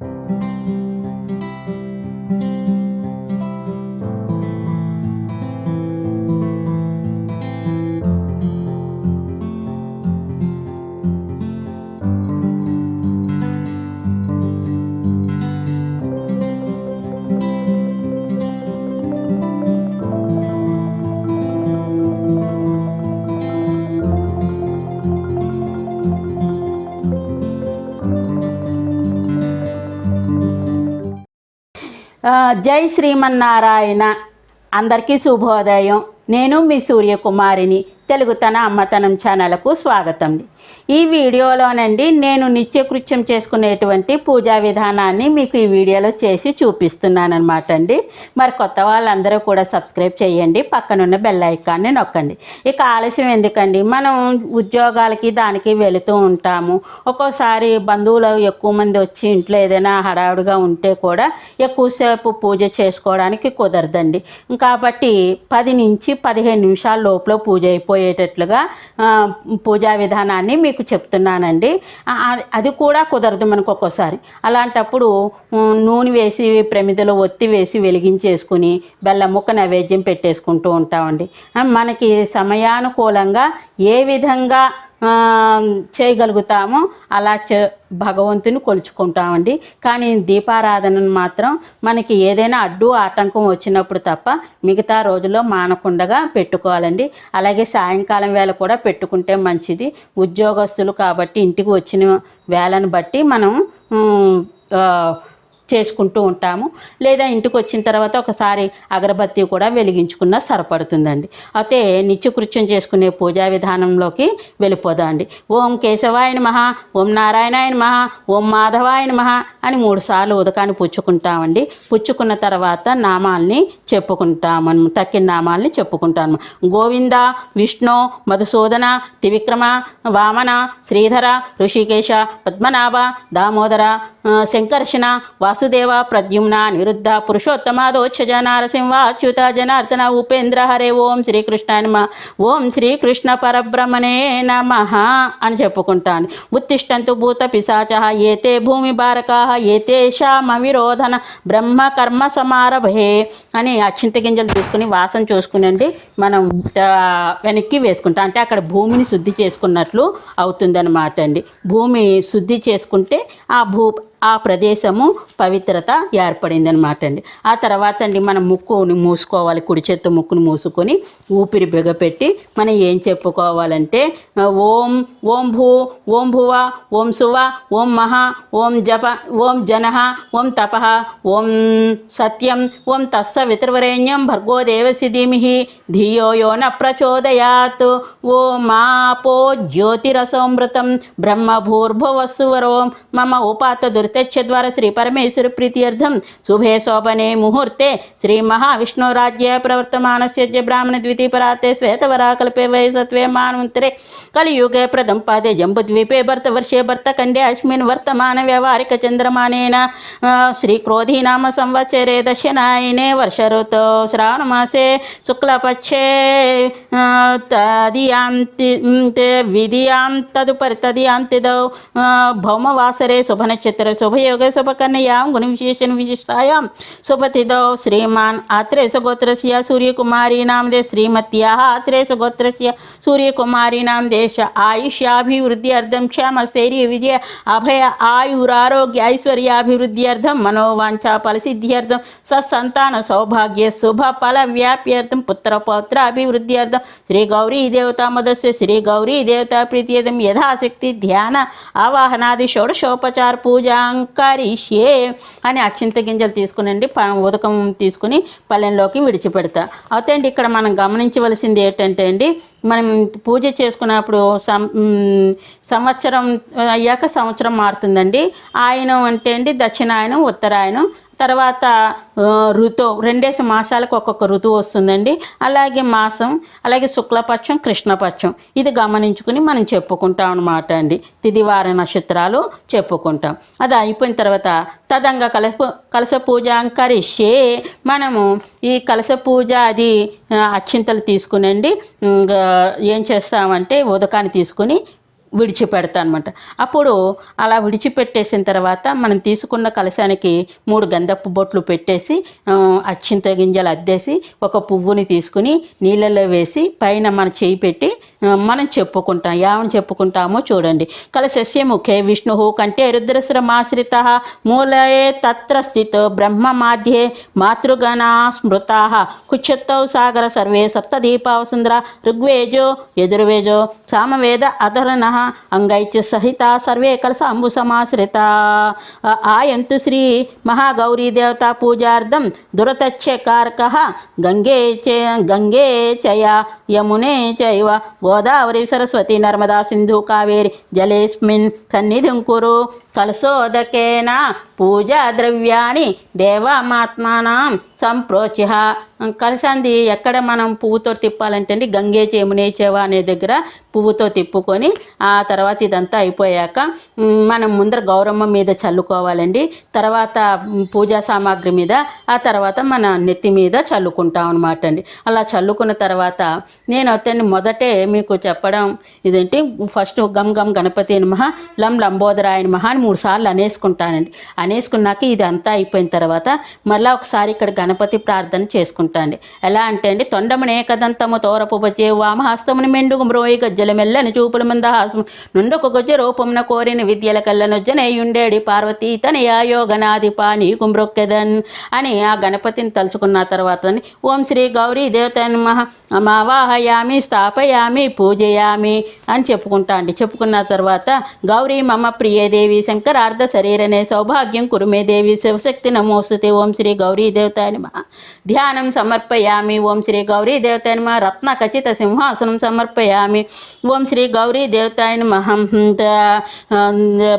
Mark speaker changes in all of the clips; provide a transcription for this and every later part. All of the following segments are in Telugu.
Speaker 1: ఆ, జై శ్రీమన్నారాయణ. అందరికీ శుభోదయం. నేను మీ సూర్యకుమారిని. తెలుగు తన అమ్మతనం ఛానల్కు స్వాగతం. ఈ వీడియోలోనండి నేను నిత్యకృత్యం చేసుకునేటువంటి పూజా విధానాన్ని మీకు ఈ వీడియోలో చేసి చూపిస్తున్నాను అండి. మరి కొత్త వాళ్ళందరూ కూడా సబ్స్క్రైబ్ చేయండి పక్కనున్న బెల్ ఐకాన్ని నొక్కండి. ఇక ఆలస్యం ఎందుకండి? మనం ఉద్యోగాలకి దానికి వెళుతూ ఉంటాము. ఒక్కోసారి బంధువులు ఎక్కువ మంది వచ్చి ఇంట్లో ఏదైనా హడావుడిగా ఉంటే కూడా ఎక్కువసేపు పూజ చేసుకోవడానికి కుదరదండి. కాబట్టి పది నుంచి పదిహేను నిమిషాల లోపల పూజ అయిపోయి పోయేటట్లుగా పూజా విధానాన్ని మీకు చెప్తున్నానండి. అది- అది కూడా కుదరదు మనకు ఒక్కోసారి. అలాంటప్పుడు నూనె వేసి ప్రమిదలో ఒత్తి వేసి వెలిగించేసుకుని బెల్లం ముక్క నైవేద్యం పెట్టేసుకుంటూ ఉంటామండి. మనకి సమయానుకూలంగా ఏ విధంగా చేయగలుగుతామో. అలా చే భగవంతుని కొలుచుకుంటామండి. కానీ దీపారాధనను మాత్రం మనకి ఏదైనా అడ్డు ఆటంకం వచ్చినప్పుడు తప్ప మిగతా రోజుల్లో మానకుండగా పెట్టుకోవాలండి. అలాగే సాయంకాలం వేళ కూడా పెట్టుకుంటే మంచిది. ఉద్యోగస్తులు కాబట్టి ఇంటికి వచ్చిన వేళను బట్టి మనం చేసుకుంటూ ఉంటాము. లేదా ఇంటికి వచ్చిన తర్వాత ఒకసారి అగరబత్తి కూడా వెలిగించుకున్న సరిపడుతుందండి. అయితే నిత్యకృత్యం చేసుకునే పూజా విధానంలోకి వెళ్ళిపోదామండి. ఓం కేశవాయన మహా ఓం నారాయణాయన మహా ఓం మాధవాయన మహా అని మూడు సార్లు ఉదకాన్ని పుచ్చుకుంటామండి. పుచ్చుకున్న తర్వాత నామాల్ని చెప్పుకుంటాము తక్కిన నామాల్ని చెప్పుకుంటాము గోవింద విష్ణు మధుసూదన త్రివిక్రమ వామన శ్రీధర ఋషికేశ పద్మనాభ దామోదర శంకర్షణ సంకర్షణ వాసుదేవ ప్రద్యుమ్న నిరుద్ధ పురుషోత్తమాదోచ్చజ నారసింహ అచ్యుత జనార్దన ఉపేంద్ర హరే ఓం శ్రీకృష్ణ నమ. ఓం శ్రీకృష్ణ పరబ్రహ్మణే నమ అని చెప్పుకుంటాను. ఉత్తిష్టంతు భూత పిశాచ ఏతే భూమి బారకా ఏతేషామ విరోధన బ్రహ్మ కర్మ సమారభే అని అక్షింత గింజలు తీసుకుని వాసన చూసుకునండి. మనం వెనక్కి వేసుకుంటాం అంటే అక్కడ భూమిని శుద్ధి చేసుకున్నట్లు అవుతుందన్నమాట అండి భూమి శుద్ధి చేసుకుంటే ఆ భూ ఆ ప్రదేశము పవిత్రత ఏర్పడింది అనమాట అండి. ఆ తర్వాత అండి మనం ముక్కుని మూసుకోవాలి కుడి చేత్తో ముక్కును మూసుకొని ఊపిరి బిగపెట్టి మనం ఏం చెప్పుకోవాలంటే ఓం ఓం భూ ఓం భువ ఓం సువ ఓం మహా ఓం జప ఓం జన ఓం తప ఓం సత్యం ఓం తస్స వితర్వరేణ్యం భర్గో దేవసిధిమిహి ధియో యో న ప్రచోదయాత్. ఓమాపో జ్యోతిరసోమృతం బ్రహ్మభూర్భువస్సువరో మమ ఉపాత దుర్త శ్రీ పరమేశ్వర ప్రీత్యర్థం. శుభే శోభనే ముహూర్తే శ్రీ మహావిష్ణురాజ్య ప్రవర్తమానస్య బ్రాహ్మణ ద్వితీపరాతే శ్వేతవరాకల్పే వై సత్వే మాన్వంతరే కలియుగే ప్రథం పాదే జంబుద్వీపే భర్తవర్షే భర్తఖండే అస్మిన్ వర్తమాన వ్యవహారిక చంద్రమానేన. ఆ, శ్రీ క్రోధీ నామ సంవత్సరే దశనాయనే వర్ష ఋతో శ్రావణమాసే శుక్లపక్షే ఆ, తదియాంతి ఉమ్, తే విధియాం తదుపరి తదియాంతిదౌ. ఆ, భౌమవాసరే శుభనక్షత్ర शोभयोगे शोभकन्यायां गुणविशेषण विशिष्टायां शोभतिदौ श्रीमान् आत्रेश गोत्रस्य सूर्यकुमारीणां दे श्रीमत्याः आत्रेश गोत्रस्य देश आयुष्याभिवृद्ध्यर्थं क्षमस्थैर्यविजय अभय आयुरारोग्य ऐश्वर्याभिवृद्ध्यर्थं मनोवाञ्छाफलसिद्ध्यर्थं ससन्तानसौभाग्य शुभफलव्याप्यर्थं पुत्रपौत्र अभिवृद्ध्यर्थं श्रीगौरी देवता मदस्य श्रीगौरी देवता यथाशक्ति ध्यान, आवाहनादि षोडशोपचार पूजा అలంకరిష్యే అని అక్షింత గింజలు తీసుకునండి ప- ఉదకం తీసుకుని పల్లెంలోకి విడిచిపెడతా. అయితే అండి ఇక్కడ మనం గమనించవలసింది ఏంటంటే అండి మనం పూజ చేసుకున్నప్పుడు సం సంవత్సరం అయ్యాక సంవత్సరం మారుతుందండి. ఆయనం అంటే అండి దక్షిణాయనం ఉత్తరాయణం తర్వాత ఋతు రెండేసి మాసాలకు ఒక్కొక్క ఋతువు వస్తుందండి. అలాగే మాసం అలాగే శుక్లపక్షం కృష్ణపక్షం. ఇది గమనించుకుని మనం చెప్పుకుంటాం అనమాట అండి. తిదివార నక్షత్రాలు చెప్పుకుంటాం. అది అయిపోయిన తర్వాత తదంగా కలశ కలశ పూజ కరిష్యే మనము ఈ కలశ పూజ అది అచ్చింతలు తీసుకునండి. ఏం చేస్తామంటే ఉదకాన్ని తీసుకుని విడిచిపెడతా అనమాట అప్పుడు అలా విడిచిపెట్టేసిన తర్వాత మనం తీసుకున్న కలశానికి మూడు గంధపు బొట్లు పెట్టేసి అచ్చింత గింజలు అద్దేసి ఒక పువ్వుని తీసుకుని నీళ్ళలో వేసి పైన మన చేయి పెట్టి మనం చెప్పుకుంటాం. ఏమని చెప్పుకుంటామో చూడండి. కలశస్యముఖే విష్ణు కంటే రుద్రశ్రమాశ్రిత మూలయే తత్ర స్థితో బ్రహ్మ మాధ్యే మాతృగణా స్మృతా. కుచ్చత్తౌ సాగర సర్వే సప్తదీపావసుందర ఋగ్వేజో యజుర్వేజో సామవేద అధరణ అంగైచ సహిత సర్వే కలస అంబు సమాశ్రిత ఆయంతు శ్రీ మహాగౌరీ దేవతా పూజార్థం దురతచ్చకారక గంగే చే గంగే చయ యమునే చైవ. గోదావరి సరస్వతి నర్మదా సింధు కావేరి జలేస్మిన్ సన్నిధిం కురు కలశోదకేన పూజా ద్రవ్యాన్ని దేవమాత్మానం సంప్రోచిహ కలిసంది ఎక్కడ మనం పువ్వుతో తిప్పాలంటే అండి గంగే చేమునే చేవ అనే దగ్గర పువ్వుతో తిప్పుకొని ఆ తర్వాత ఇదంతా అయిపోయాక మనం ముందర గౌరమ్మ మీద చల్లుకోవాలండి. తర్వాత పూజా సామాగ్రి మీద ఆ తర్వాత మన నెత్తి మీద చల్లుకుంటాం అనమాట అండి. అలా చల్లుకున్న తర్వాత నేను అతన్ని మొదటే మీకు చెప్పడం. ఇదేంటి? ఫస్ట్ గమ్ గమ్ గణపతి నమః లం లంబోదరాయ నమః అని మూడు సార్లు అనేసుకుంటానండి. అనేసుకున్నాక ఇది అంతా అయిపోయిన తర్వాత మళ్ళీ ఒకసారి ఇక్కడ గణపతి ప్రార్థన చేసుకుంటానండి ఎలా అంటే అండి తొండమునే కదంతము తోరపు బజే వామహస్తముని మెండుగు మ్రోయి గజ్జల మెల్లని చూపుల మంద హాసము. నుండొక గొజ్జ రూపమున కోరిన విద్యల కళ్ళనొజ్జనయ్యుండేడి పార్వతీ తనయా యోగనాధిప నీకు కుమ్రొక్కెదన్ అని ఆ గణపతిని తలుచుకున్న తర్వాత ఓం శ్రీ గౌరీ దేవత మహ మావాహయామి స్థాపయామి పూజయామి అని చెప్పుకుంటా అండి. చెప్పుకున్న తర్వాత గౌరీ మమ ప్రియదేవి శంకరార్ధ శరీరనే సౌభాగ్యం కురుమేదేవి శివశక్తి నమోస్తుతే ఓం శ్రీ గౌరీ దేవతానిమ ధ్యానం సమర్పయామి. ఓం శ్రీ గౌరీ దేవతానిమ రత్న ఖచ్చిత సింహాసనం సమర్పయామి. ఓం శ్రీ గౌరీ దేవతాయ నమ.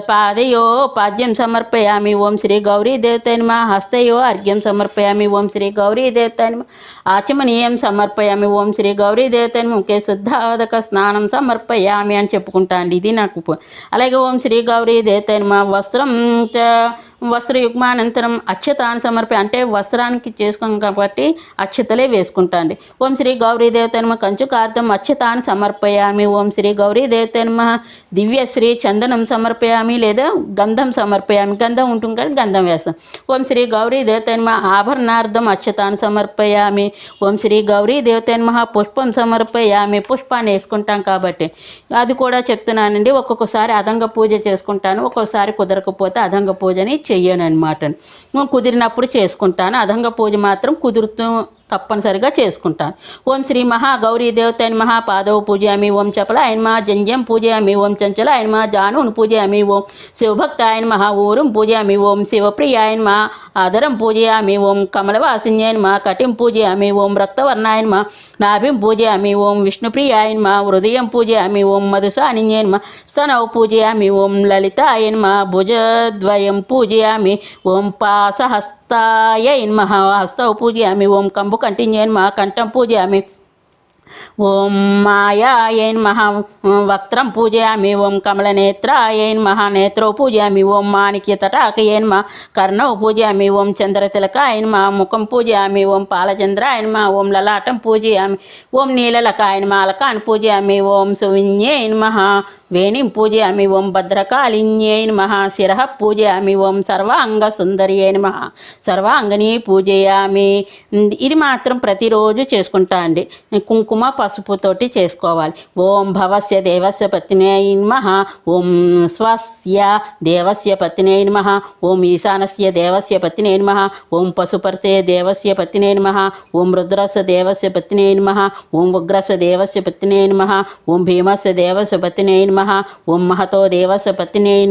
Speaker 1: పాదయో పాద్యం సమర్పయామి. ఓం శ్రీ గౌరీ దేవతాయ నమ. హస్తయో అర్ఘ్యం సమర్పయామి. ఓం శ్రీ గౌరీ దేవతాయ ఆచమనీయం సమర్పయామి. ఓం శ్రీ గౌరీ దేవతని ముఖే శుద్ధ పాదక స్నానం సమర్పయామి అని చెప్పుకుంటా అండి. ఇది నాకు అలాగే ఓం శ్రీ గౌరీ దేవతని మా వస్త్రం వస్త్రయుగ్మానంతరం అక్షతాన్ని సమర్పి అంటే వస్త్రానికి చేసుకోం కాబట్టి అక్షతలే వేసుకుంటా అండి ఓం శ్రీ గౌరీ దేవతని కంచుకార్థం అక్షతాన్ని సమర్పయామి. ఓం శ్రీ గౌరీ దేవతని దివ్యశ్రీ చందనం సమర్పయామి లేదా గంధం సమర్పయామి. గంధం ఉంటుంది కదా గంధం వేస్తాం. ఓం శ్రీ గౌరీ దేవతని ఆభరణార్థం అక్షతాన్ని సమర్పయామి. ఓం శ్రీ గౌరీ దేవతని పుష్పం సమర్పయామి. పుష్పాన్ని వేసుకుంటాం కాబట్టి. అది కూడా చెప్తున్నానండి. ఒక్కొక్కసారి అదంగ పూజ చేసుకుంటాను. ఒక్కొక్కసారి కుదరకపోతే అదంగ పూజని చెయ్యను అనమాట కుదిరినప్పుడు చేసుకుంటాను. అదంగా పూజ మాత్రం కుదురుతూ తప్పనిసరిగా చేసుకుంటాను ఓం శ్రీ మహా గౌరీ దేవతైన మహా పాదవ పూజయామి ఓం చపల ఆయన మా జంజం పూజయామి ఓం చంచల ఆయన మా జానుని పూజయామి ఓం శివభక్త ఆయన మహా ఊరం పూజయామి ఓం శివప్రియాయన్ మా ఆదరం పూజయామి ఓం కమలవాసిన్యాయన్ మా కటిం పూజయామి ఓం రక్తవర్ణాయన్ మా నాభిం పూజయామి ఓం విష్ణుప్రియాయన్ మా హృదయం పూజయామి ఓం మధుసానిన్యన్ మా స్తనౌ పూజయామి ఓం లలితాయన్ మా భుజద్వయం పూజయామి ఓం పాసహస్త హస్తాయ ఇన్మహ హస్తవు పూజయామి ఓం కంబు కంటిన్యన్మ కంఠం పూజయామి ఓం మాయాయ నమః వక్త్రం పూజయామి ఓం కమలనేత్రాయ నమః నేత్రౌ పూజయామి ఓం మాణిక్యతటాకయ నమః కర్ణౌ పూజయామి ఓం చంద్రతిలకాయ నమః ముఖం పూజయామి ఓం పాలచంద్రాయ నమః ఓం లలాటం పూజయామి ఓం నీలలకాయ నమః అలకాన్ పూజయామి ఓం సువిన్యై నమః వేణిం పూజయామి ఓం భద్రకాళిన్యై నమ. శిర పూజయామి ఓం సర్వాంగ సుందరియై నమ. సర్వాంగని పూజయామి. ఇది మాత్రం ప్రతిరోజు చేసుకుంటా అండి. కుంకుమ పసుపుతోటి చేసుకోవాలి. ఓం భవస్య దేవస్య పత్నే నమ. ఓం స్వస్య దేవస్య పత్నే నమ. ఓం ఈశానస్య దేవస్య పత్నే నమ. ఓం పశుపర్తే దేవస్య పత్నే నమ. ఓం రుద్రస్య దేవస్య పత్నే నమ. ఓం ఉగ్రస్య దేవస్య పత్నే నమ. ఓం భీమస్య దేవస్య పత్నే నమ. ఓం మహతో దేవస్య పత్నే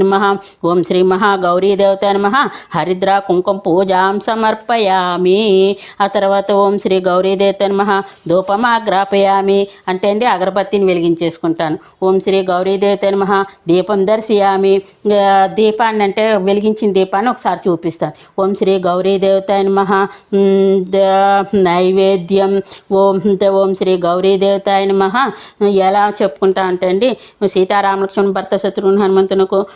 Speaker 1: ఓం శ్రీ మహాగౌరీ దేవత నమః. హరిద్ర కుంకుమ పూజాం సమర్పయామి. ఆ తర్వాత ఓం శ్రీ గౌరీ దేవత నమః ధూపమాగ్రాపయామి అంటే అండి అగరబత్తిని వెలిగించేసుకుంటాను. ఓం శ్రీ గౌరీ దేవత నమః. దీపం దర్శయామి. దీపాన్ని అంటే వెలిగించిన దీపాన్ని ఒకసారి చూపిస్తాను. ఓం శ్రీ గౌరీ దేవత నమః ద- నైవేద్యం. ఓం ద- ఓం శ్రీ గౌరీ దేవతాయ నమః. ఎలా చెప్పుకుంటా అంటే అండి సీతా సీతారామలక్ష్మణ్ భర్త శత్రుఘ్న హనుమంతునకు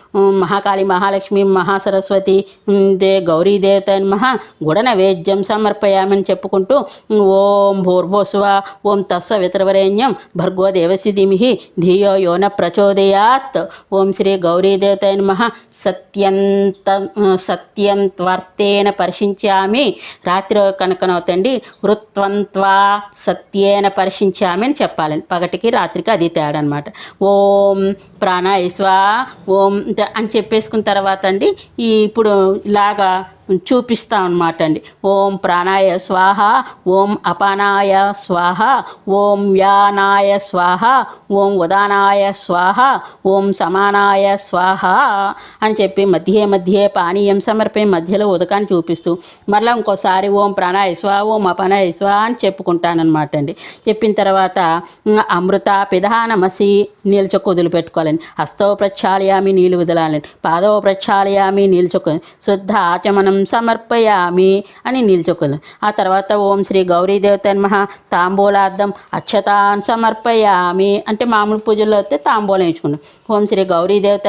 Speaker 1: మహాకాళి మహాలక్ష్మి మహాసరస్వతి దే గౌరీ దేవత మహా గుడన వేద్యం సమర్పయామని చెప్పుకుంటూ ఓం భూర్భోస్వ ఓం తస్స వితరవరేణ్యం భర్గో దేవసి ధియో యోన ప్రచోదయాత్. ఓం శ్రీ గౌరీ దేవత సత్యంత సత్యంత్వర్తేన పరిశించామి. రాత్రి కనుకనవుతండి వృత్వంత్వా సత్యేన పరిశించామి అని చెప్పాలని పగటికి రాత్రికి అది తేడనమాట ఓం ప్రాణాయ స్వా ఓం అని చెప్పేసుకున్న తర్వాత అండి ఈ ఇప్పుడు ఇలాగా చూపిస్తాం అనమాట అండి. ఓం ప్రాణాయ స్వాహ ఓం అపానాయ స్వాహ ఓం వ్యానాయ స్వాహ ఓం ఉదానాయ స్వాహ ఓం సమానాయ స్వాహ అని చెప్పి మధ్య మధ్య పానీయం సమర్పే మధ్యలో ఉదకాన్ని చూపిస్తూ మరలా ఇంకోసారి ఓం ప్రాణాయ స్వా ఓం అపానాయ స్వా అని చెప్పుకుంటానమాట అండి. చెప్పిన తర్వాత అమృత పిధానమసి నీళ్ళచొక్క వదిలిపెట్టుకోవాలండి. హస్తో ప్రక్షాళయామి నీళ్ళు వదలాలండి. పాదో ప్రక్షాళయామి నీళ్ళచొక్క శుద్ధ ఆచమనం సమర్పయామి అని నిల్చుకుంది ఆ తర్వాత ఓం శ్రీ గౌరీ దేవత తాంబూలార్థం అక్షతాన్ సమర్పయామి అంటే మామూలు పూజల్లో అయితే తాంబూలం ఇచ్చుకున్నాం ఓం శ్రీ గౌరీ దేవత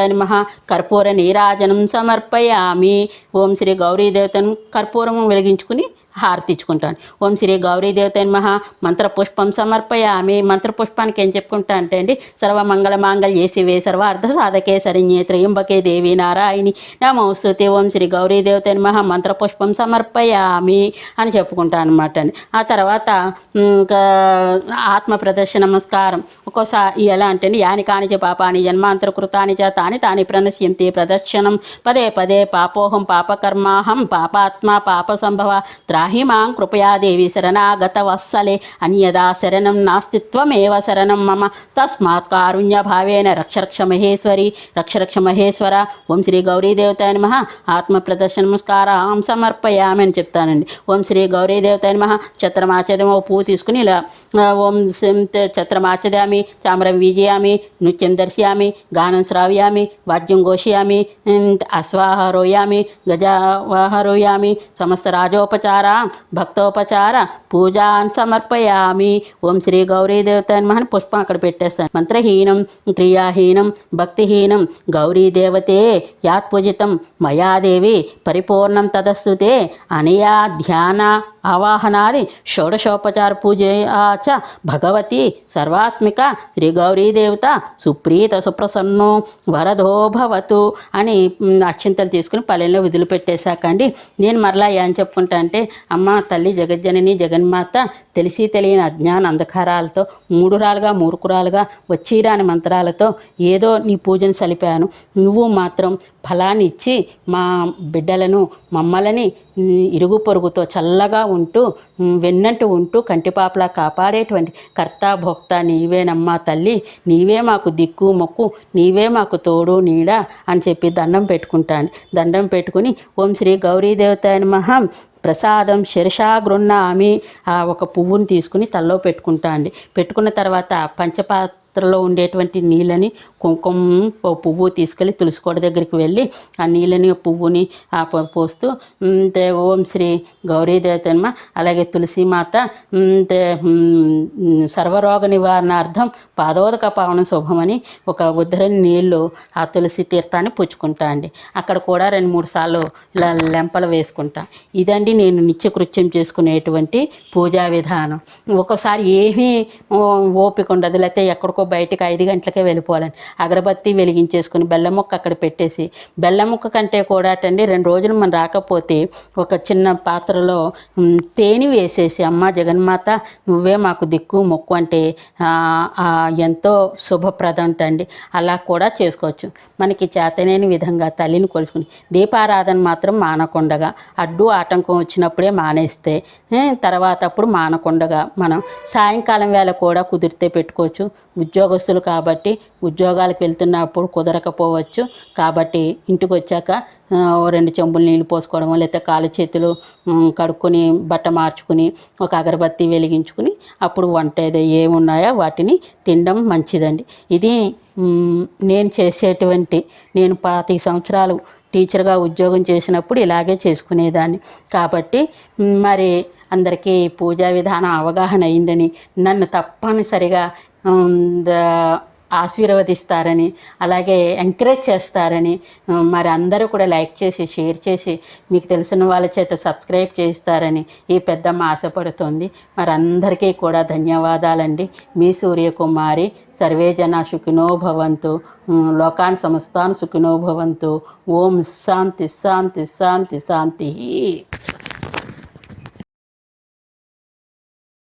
Speaker 1: కర్పూర నీరాజనం సమర్పయామి. ఓం శ్రీ గౌరీ దేవతను కర్పూరం వెలిగించుకుని హారతి ఇచ్చుకుంటాను ఓం శ్రీ గౌరీ దేవత మంత్ర మంత్రపుష్పం సమర్పయామి. మంత్రపుష్పానికి ఏం చెప్పుకుంటా అంటే అండి సర్వమంగళ చేసివే సర్వ అర్ధ సాధకే సరిణ్యే త్రయంబకే దేవి నారాయణి. నమోస్తుతి ఓం శ్రీ గౌరీ దేవత నమః. మంత్రపుష్పం సమర్పయామి అని చెప్పుకుంటాను అనమాట అండి. ఆ తర్వాత ఇంకా ఆత్మ ప్రదర్శన నమస్కారం. ఒక్కోసారి ఎలా అంటే అండి యాని కానిచ పాపాని జన్మాంతర కృతాని చ తాని తాని ప్రణశ్యంతి ప్రదర్శనం. పదే పదే పాపోహం పాపకర్మాహం పాపాత్మ పాప సంభవ త్రాహి మాం కృపయా దేవి శరణాగత వత్సలే అన్యదా శరణం నాస్తిత్వమేవ శరణం మమ. తస్మాత్ కారుణ్య భావేన రక్ష మహేశ్వరి రక్షరక్ష మహేశ్వర ఓం శ్రీ గౌరీదేవత నమ. ఆత్మ ప్రదర్శన నమస్కారం సమర్పయామి అని చెప్తానండి. ఓం శ్రీ గౌరీదేవత దేవత నమ. ఓ పువ్వు తీసుకుని ఇలా ఓం శ్రీం త- ఛత్రమాచదామి చామరం విజయామి నృత్యం దర్శయామి గానం శ్రావ్యామి వాద్యం ఘోషయామి ఉమ్, అశ్వాహరోయామి గజావాహరోయామి సమస్త రాజోపచార భక్తోపచార పూజాన్ సమర్పయామి. ఓం శ్రీ గౌరీ అని పుష్పం అక్కడ పెట్టేస్తాను మంత్రహీనం క్రియాహీనం భక్తిహీనం గౌరీదేవతే యాత్పూజితం యాత్వజితం మయాదేవి పరిపూర్ణం తదస్తుతే అనయా ధ్యాన ఆవాహనాది షోడశోపచార పూజ ఆచ భగవతి సర్వాత్మిక శ్రీ గౌరీ దేవత సుప్రీత సుప్రసన్ను వరదో భవతు అని అక్షింతలు తీసుకుని పల్లెల్లో విధులు పెట్టేశాకండి. నేను మరలా ఏం చెప్పుకుంటా అంటే అమ్మ తల్లి జగజ్జనని జగన్మాత తెలిసి తెలియని అజ్ఞాన అంధకారాలతో మూడురాలుగా మూర్ఖురాలుగా వచ్చిరాని మంత్రాలతో ఏదో నీ పూజను సలిపాను. నువ్వు మాత్రం ఫలాన్ని ఇచ్చి మా బిడ్డలను మమ్మల్ని ఇరుగు పొరుగుతో చల్లగా ఉంటూ ఉమ్, ఉంటూ కంటిపాపలా కాపాడేటువంటి కర్త భోక్త నీవేనమ్మా తల్లి. నీవే మాకు దిక్కు మొక్కు నీవే మాకు తోడు నీడ అని చెప్పి దండం పెట్టుకుంటాను. దండం పెట్టుకుని ఓం శ్రీ గౌరీదేవత మహం ప్రసాదం శిరషా గృహ్ణామి ఆ ఒక పువ్వుని తీసుకుని తల్లో పెట్టుకుంటా అండి. పెట్టుకున్న తర్వాత పంచపాత్రలో ఉండేటువంటి నీళ్ళని కుంకుమ పువ్వు తీసుకెళ్ళి తులసికోట దగ్గరికి వెళ్ళి ఆ నీళ్ళని పువ్వుని ఆ పోస్తూ తే ఓం శ్రీ గౌరీ అలాగే తులసి మాత తే సర్వరోగ నివారణార్థం పాదోదక పావనం శుభమని ఒక ఉద్ధరని నీళ్ళు ఆ తులసి తీర్థాన్ని పుచ్చుకుంటా అండి. అక్కడ కూడా రెండు మూడు సార్లు ఇలా లెంపలు వేసుకుంటా. ఇదండి నేను నిత్యకృత్యం చేసుకునేటువంటి పూజా విధానం. ఒక్కోసారి ఏమీ ఓపిక ఉండదు లేకపోతే ఎక్కడికో బయటికి ఐదు గంటలకే వెళ్ళిపోవాలని. అగరబత్తి వెలిగించేసుకుని బెల్లం ముక్క అక్కడ పెట్టేసి బెల్లం ముక్క కంటే కూడా అండి రెండు రోజులు మనం రాకపోతే ఒక చిన్న పాత్రలో తేనె వేసేసి అమ్మ జగన్మాత నువ్వే మాకు దిక్కు మొక్కు అంటే ఎంతో శుభప్రదం అండి అలా కూడా చేసుకోవచ్చు. మనకి చేతనేని విధంగా తల్లిని కొలుచుకుని దీపారాధన మాత్రం మానకుండగా. అడ్డు ఆటంకం వచ్చినప్పుడే మానేస్తే తర్వాత అప్పుడు మానకుండగా మనం సాయంకాలం వేళ కూడా కుదిరితే పెట్టుకోవచ్చు. ఉద్యోగస్తులు కాబట్టి ఉద్యోగ ఉద్యోగాలకు వెళ్తున్నప్పుడు కుదరకపోవచ్చు. కాబట్టి ఇంటికి వచ్చాక ఓ రెండు చెంబులు నీళ్ళు పోసుకోవడం లేకపోతే కాలు చేతులు కడుక్కొని బట్ట మార్చుకుని ఒక అగరబత్తి వెలిగించుకుని అప్పుడు వంట ఏదో ఏమున్నాయో వాటిని తినడం మంచిదండి. ఇది నేను చేసేటువంటి నేను పాతిక సంవత్సరాలు టీచర్గా ఉద్యోగం చేసినప్పుడు ఇలాగే చేసుకునేదాన్ని. కాబట్టి మరి అందరికీ పూజా విధానం అవగాహన అయిందని నన్ను తప్పనిసరిగా ఆశీర్వదిస్తారని అలాగే ఎంకరేజ్ చేస్తారని మరి అందరూ కూడా లైక్ చేసి షేర్ చేసి మీకు తెలిసిన వాళ్ళ చేత సబ్స్క్రైబ్ చేస్తారని ఈ పెద్దమ్మ ఆశపడుతోంది. మరి అందరికీ కూడా ధన్యవాదాలండి. మీ సూర్యకుమారి సర్వేజన సుఖినో భవంతు లోకాన్ సమస్తాన్ సుఖినో భవంతు. ఓం శాంతి శాంతి శాంతి శాంతి.